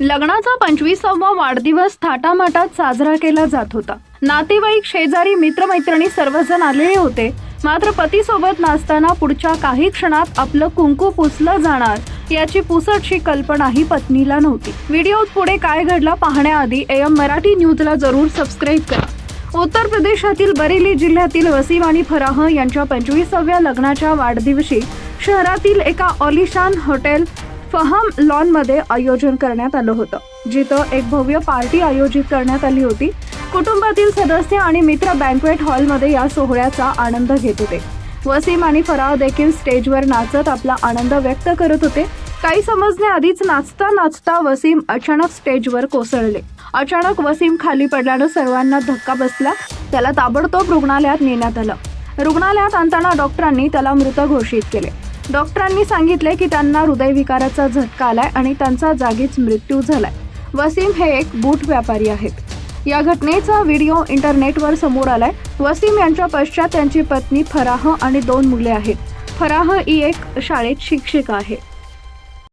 लग्नाचा पंचवीसावा वाढदिवस थाटामाटात साजरा केला जात होता. नातेवाईक शेजारी मित्रमैत्रिणी सर्वजण आलेले होते. मात्र पतीसोबत नाचताना पुढच्या काही क्षणात आपलं कुंकू पुसलं जाणार याची पुसटशी कल्पनाही पत्नीला नव्हती. व्हिडिओत पुढे काय घडलं पाहण्याआधी एम मराठी न्यूजला जरूर सबस्क्राईब करा. उत्तर प्रदेशातील बरेली जिल्ह्यातील वसीम आणि फराह यांच्या पंचवीसाव्या लग्नाच्या वाढदिवशी शहरातील एका ऑलिशान हॉटेल फहम लॉनमध्ये आयोजन करण्यात आलं होतं जिथं एक भव्य पार्टी आयोजित करण्यात आली होती. कुटुंबातील सदस्य आणि मित्र बँकवेट हॉलमध्ये या सोहळ्याचा आनंद घेत होते. वसीम आणि फराह देखील स्टेजवर नाचत आपला आनंद व्यक्त करत होते. काही समजण्याआधीच नाचता नाचता वसीम अचानक स्टेजवर कोसळले. अचानक वसीम खाली पडल्यानं सर्वांना धक्का बसला. त्याला ताबडतोब रुग्णालयात नेण्यात आलं. रुग्णालयात आणताना डॉक्टरांनी त्याला मृत घोषित केले. डॉक्टरांनी सांगितले की त्यांना हृदयविकाराचा झटका आलाय आणि त्यांचा जागीच मृत्यू झालाय. वसीम हे एक बूट व्यापारी आहेत. या घटनेचा व्हिडिओ इंटरनेटवर समोर आलाय. वसीम यांच्या पश्चात त्यांची पत्नी फराह आणि दोन मुले आहेत. फराह ही एक शाळेत शिक्षिका आहे.